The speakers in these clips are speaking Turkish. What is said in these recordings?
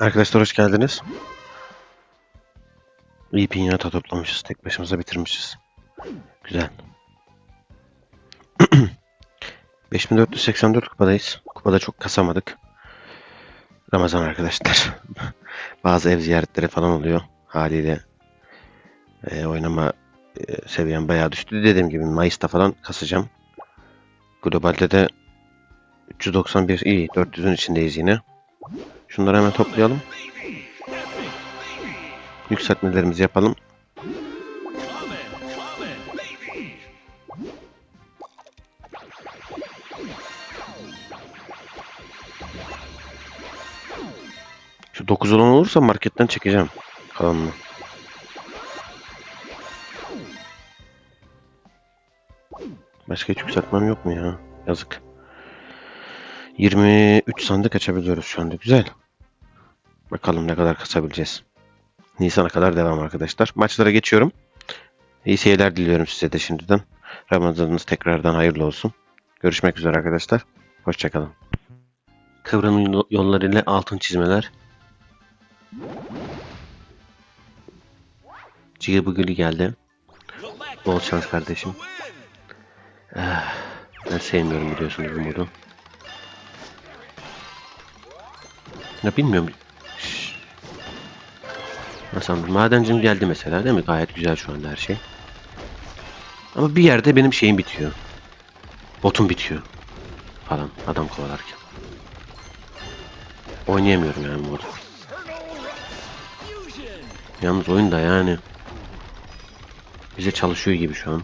Arkadaşlar hoş geldiniz. İyi pinyata toplamışız. Tek başımıza bitirmişiz. Güzel. 5484 kupadayız. Kupada çok kasamadık. Ramazan arkadaşlar. Bazı ev ziyaretleri falan oluyor. Haliyle e, oynama e, seviyem bayağı düştü. Dediğim gibi Mayıs'ta falan kasacağım. Globalde de 391 iyi. 400'ün içindeyiz yine. Şunları hemen toplayalım. Yükseltmelerimizi yapalım. Şu 9 olan olursa marketten çekeceğim kalanını. Başka hiç yükseltmem yok mu ya? Yazık. 23 sandık açabiliyoruz şu anda. Güzel. Bakalım ne kadar kasabileceğiz. Nisan'a kadar devam arkadaşlar. Maçlara geçiyorum. İyi seyirler diliyorum size de şimdiden. Ramazanınız tekrardan hayırlı olsun. Görüşmek üzere arkadaşlar. Hoşçakalın. Kıvrımın yol- yollarıyla altın çizmeler. Ciğer Bugülü geldi. Bol şans kardeşim. Ah, Ben sevmiyorum biliyorsunuz bu modu. Ya bilmiyorum. Nasıl madencim geldi mesela değil mi? Gayet güzel şu anda her şey. Ama bir yerde benim şeyim bitiyor. Botum bitiyor. Falan adam kovalarken. Oynayamıyorum yani modu. Yalnız oyunda yani bize çalışıyor gibi şu an.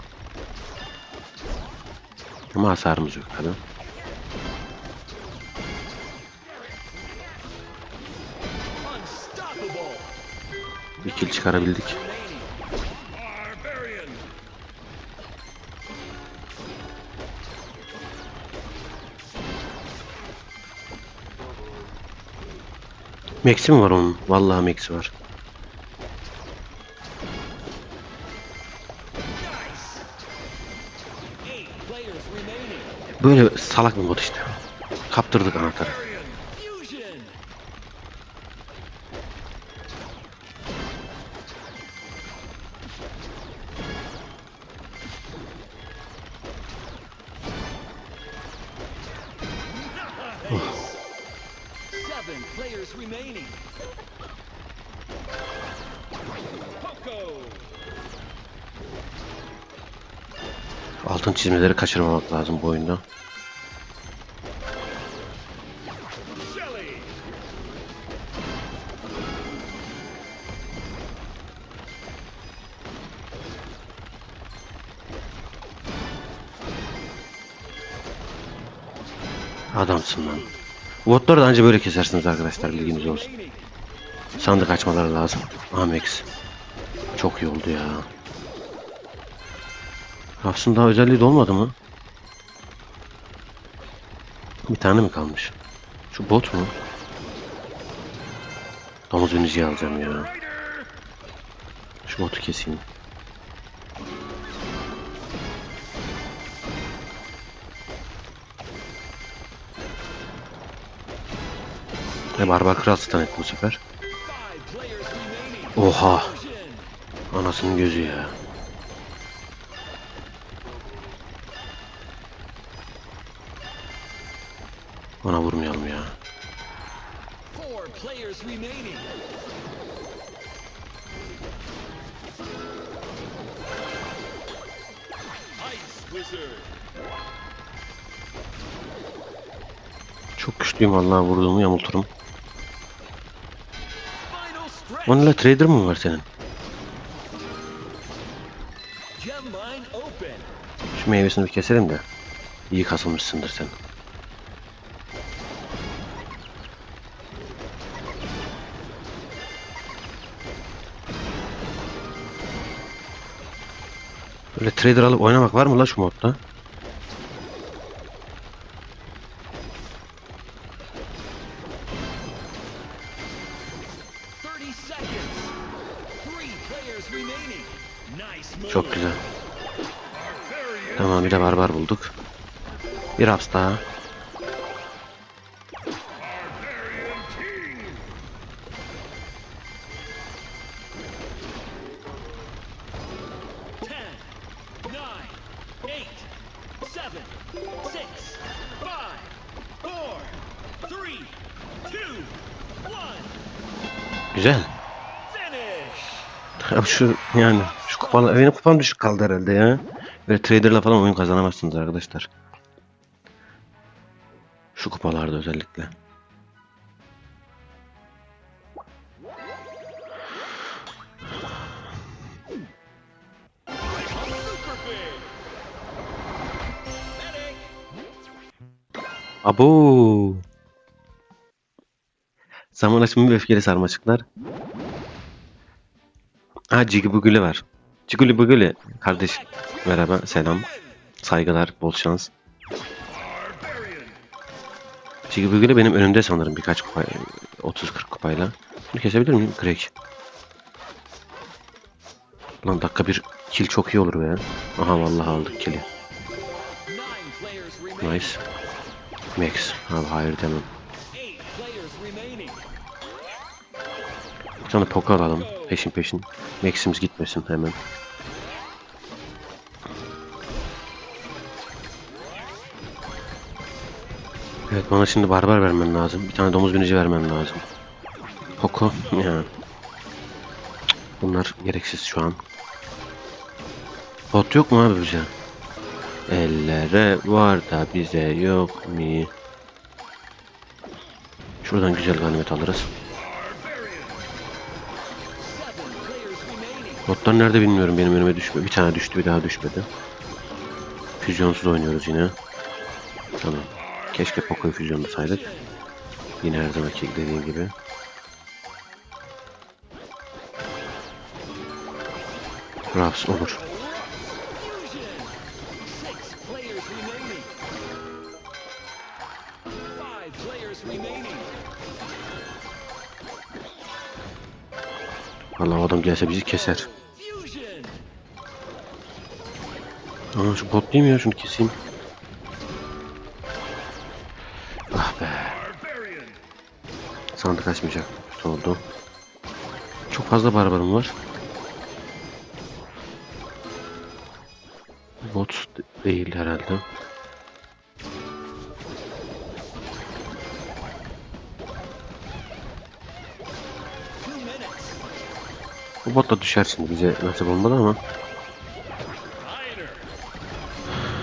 Ama hasarımız yok tabii. Kill çıkarabildik. Max'i mi var onun? Vallahi Max'i var. Böyle salak bir mod işte. Kaptırdık anahtarı. Çizmeleri kaçırmamak lazım bu oyunda. Adamsın lan. Botları da anca böyle kesersiniz arkadaşlar bilginiz olsun. Sandık açmaları lazım. Amex. Çok iyi oldu ya. Aslında daha özelliği de olmadı mı? Bir tane mi kalmış? Şu bot mu? Domuz ünlücüyü alacağım ya. Şu botu keseyim. Ve Barbar Kral stun bu sefer. Oha! Anasının gözü ya. Bana vurmayalım ya. Çok güçlüyüm vallahi vurduğumu yamulturum. Onunla trader mı var senin? Şu meyvesini bir keselim de. İyi kasılmışsındır sen. Böyle trader alıp oynamak var mı la şu modda? Çok güzel. Tamam bir de barbar bulduk. Bir haps daha. Şu yani şu kupalar benim kupam düşük kaldı herhalde ya. Böyle traderla falan oyun kazanamazsınız arkadaşlar. Şu kupalarda özellikle. Abo. Zaman aşımı ve öfkeli sarmaşıklar. Ha Cigi Bugülü var. Ciguli Bugülü. Kardeş merhaba selam. Saygılar bol şans. Barbarian. Cigi Bugülü benim önümde sanırım birkaç kupa 30-40 kupayla. Bunu kesebilir miyim? Greg. Lan dakika bir kill çok iyi olur be. Aha vallahi aldık kill'i. Nice. Max. Abi hayır demem. Bir tane poke alalım. Peşin peşin. Max'imiz gitmesin hemen. Evet bana şimdi barbar vermen lazım. Bir tane domuz binici vermen lazım. Poco. Ya. Bunlar gereksiz şu an. Bot yok mu abi bize? Ellere var da bize yok mu? Şuradan güzel ganimet alırız. Botlar nerede bilmiyorum benim önüme düşmüyor. Bir tane düştü bir daha düşmedi. Füzyonsuz oynuyoruz yine. Tamam. Keşke Poco'yu füzyonlasaydık. Yine her zamanki dediğim gibi. Raps olur. O adam gelse bizi keser. Aa şu bot değil mi ya? Şunu keseyim. Ah be. Sandık açmayacak. Kötü oldu. Çok fazla barbarım var. Bot de- değil herhalde. Bu bot da düşer şimdi bize nasip olmadı ama.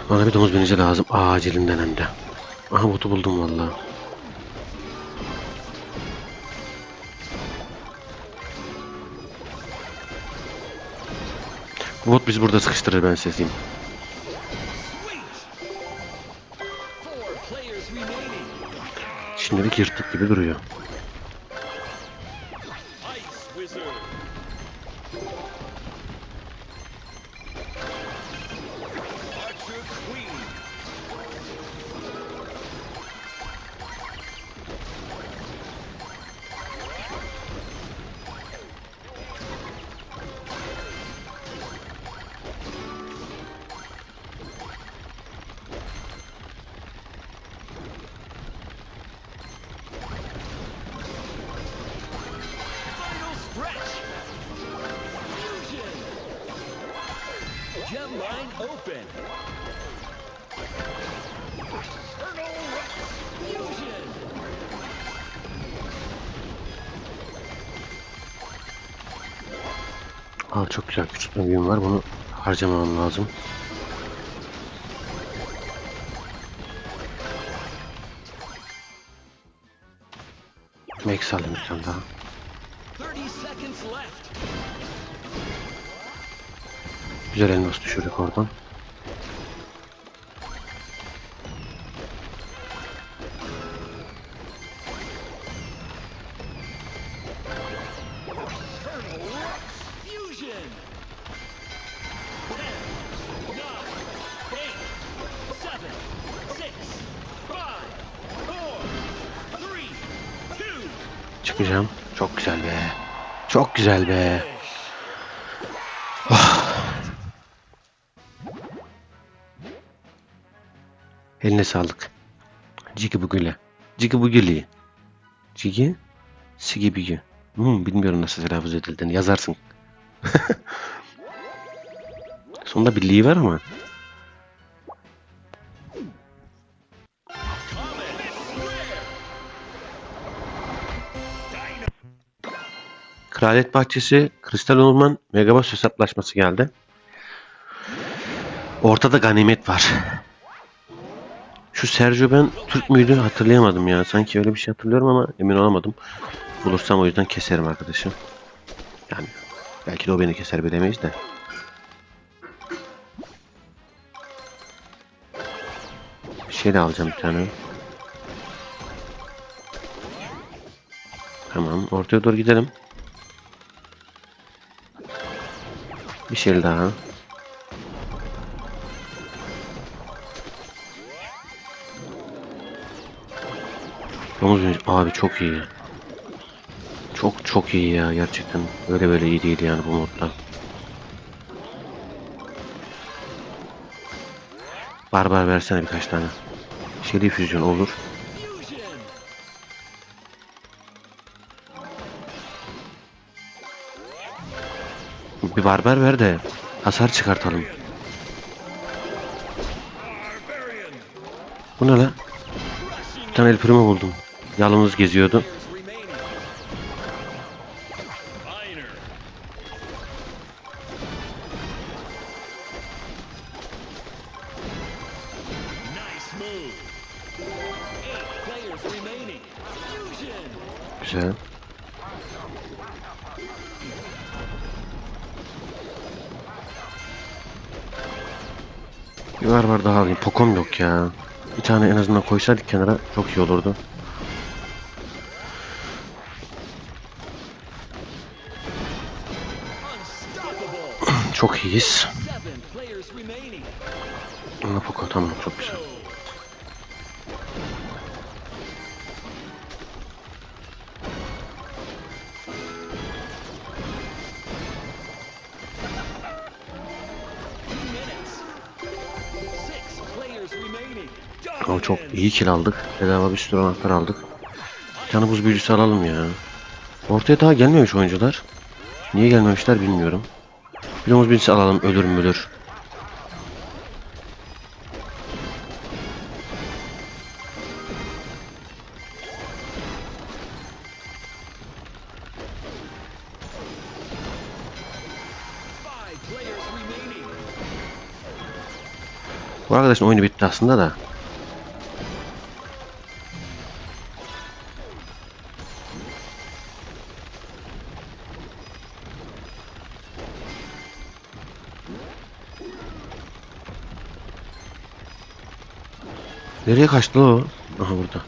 Bana bir domuz binici lazım. Acilinden hem de. Aha botu buldum vallahi. Bot bizi burada sıkıştırır ben remaining. Şimdilik yırttık gibi duruyor. Aa çok güzel küçültme büyüm var. Bunu harcamam lazım. Max bir tane daha. 30 seconds left. Güzel elmas düşürdük oradan. Çıkacağım. Çok güzel be. Çok güzel be. Eline sağlık. Cigi bugüle. Cigi bugüli. Cigi? Sigi bigi. Hmm, bilmiyorum nasıl telaffuz edildiğini. Yazarsın. Sonunda birliği var ama. Kraliyet Bahçesi Kristal Orman Megaboss hesaplaşması geldi. Ortada ganimet var. Şu Sergio ben Türk müydü hatırlayamadım ya. Sanki öyle bir şey hatırlıyorum ama emin olamadım. Bulursam o yüzden keserim arkadaşım. Yani belki de o beni keser bilemeyiz de. Bir şey de alacağım bir tane. Tamam ortaya doğru gidelim. Bir şey daha. Domuz büyücü- abi çok iyi. Çok çok iyi ya gerçekten. Öyle böyle iyi değil yani bu modda. Barbar versene birkaç tane. Şerif füzyon olur. Bir barbar ver de hasar çıkartalım. Bu ne? Crushing Bir tane el buldum. Yalnız geziyordu. Pokom yok ya. Bir tane en azından koysaydık kenara çok iyi olurdu. Çok iyiyiz. Poko tamam çok güzel. Çok iyi kill aldık. Bedava bir sürü anahtar aldık. Bir tane buz büyücüsü alalım ya. Ortaya daha gelmemiş oyuncular. Niye gelmemişler bilmiyorum. Bir domuz büyücüsü alalım ölür remaining. Bu arkadaşın oyunu bitti aslında da. Nereye kaçtı o? Aha burada.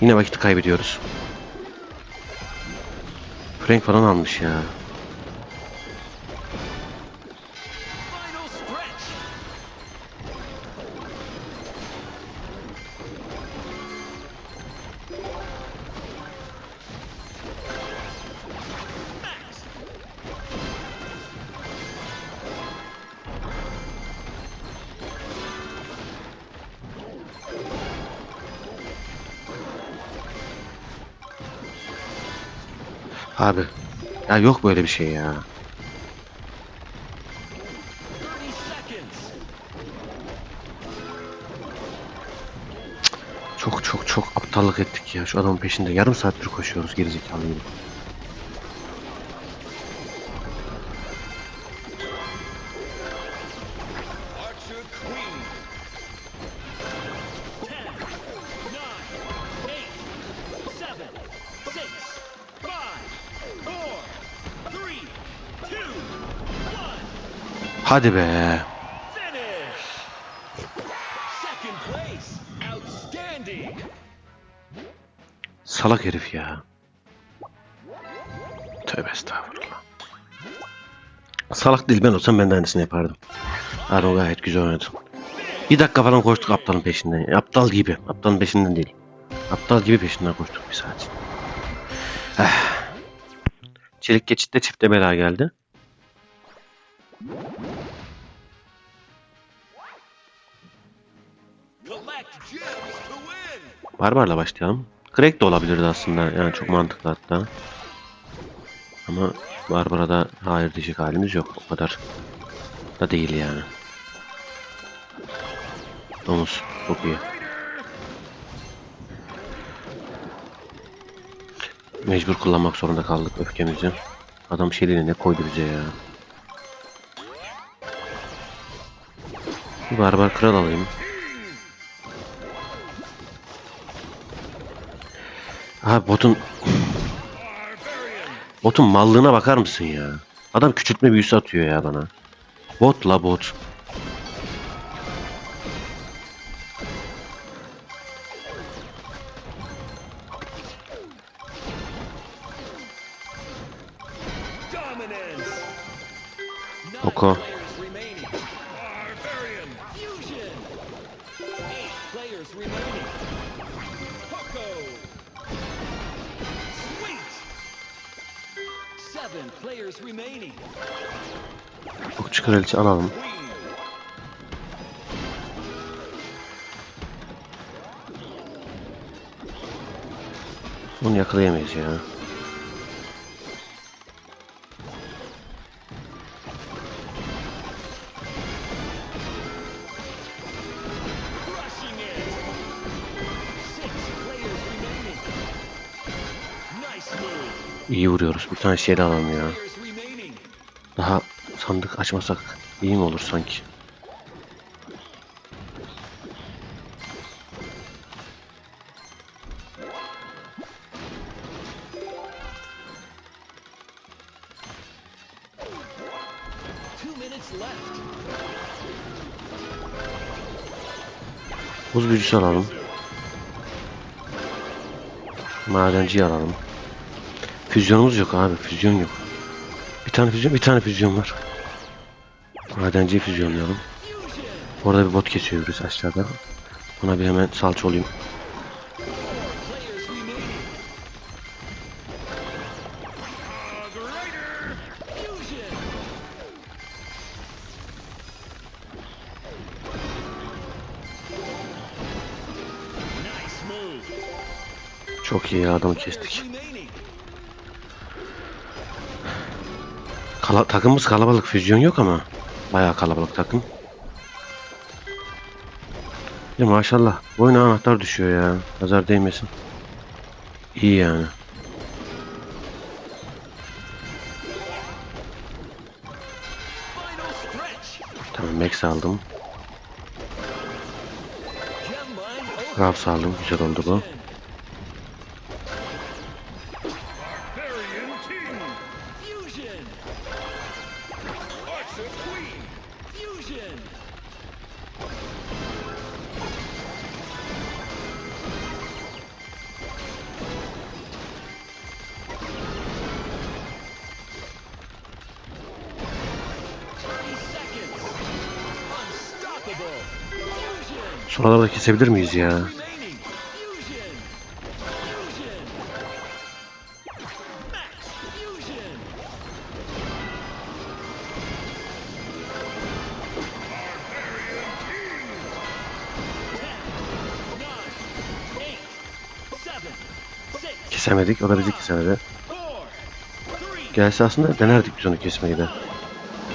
Yine vakit kaybediyoruz. Frank falan almış ya. Abi. Ya yok böyle bir şey ya. 30 seconds. Çok çok çok aptallık ettik ya. Şu adamın peşinde yarım saattir koşuyoruz gerizekalı gibi. Hadi be. Salak herif ya. Tövbe estağfurullah. Salak değil ben olsam ben de aynısını yapardım. Adam gayet güzel oynadı. Bir dakika falan koştuk aptalın peşinden. Aptal gibi. Aptalın peşinden değil. Aptal gibi peşinden koştuk bir saat. Eh. Çelik geçitte çifte bela geldi. Barbarla başlayalım. Crack de olabilirdi aslında. Yani çok mantıklı hatta. Ama Barbara da hayır diyecek halimiz yok. O kadar da değil yani. Domuz. Çok iyi. Mecbur kullanmak zorunda kaldık öfkemizi. Adam şeyliğine ne koydu bize ya. Bir barbar kral alayım. Abi botun botun mallığına bakar mısın ya? Adam küçültme büyüsü atıyor ya bana. Bot la bot. Oko. Kraliçe alalım. Onu yakalayamayız ya. İyi vuruyoruz. Bir tane şeyle alalım ya. Daha sandık açmasak iyi mi olur sanki? Buz büyücüsü alalım. Madenciyi alalım. Füzyonumuz yok abi. Füzyon yok. Bir tane füzyon, bir tane füzyon var. Madenciyi füzyonlayalım. Orada bir bot kesiyor birisi aşağıda. Ona bir hemen salça olayım. Çok iyi adamı kestik. Kala- takımımız kalabalık. Füzyon yok ama. Bayağı kalabalık takım. Ya maşallah. Boyuna anahtar düşüyor ya. Nazar değmesin. İyi yani. Tamam Max aldım. Rafs aldım. Güzel oldu bu. Ten, nine, eight, seven, six, Kesemedik. O da bizi kesemedi. Gelse aslında denerdik biz onu kesmeyi de.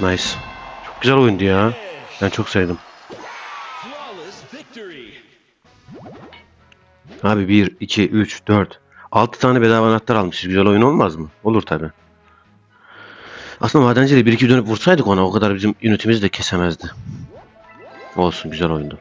Nice. Çok güzel oyundu ya. Ben çok sevdim. Abi 1, 2, 3, 4. 6 tane bedava anahtar almışız. Güzel oyun olmaz mı? Olur tabi. Aslında madenciyle bir iki dönüp vursaydık ona o kadar bizim ünitimizi de kesemezdi. Olsun güzel oyundu.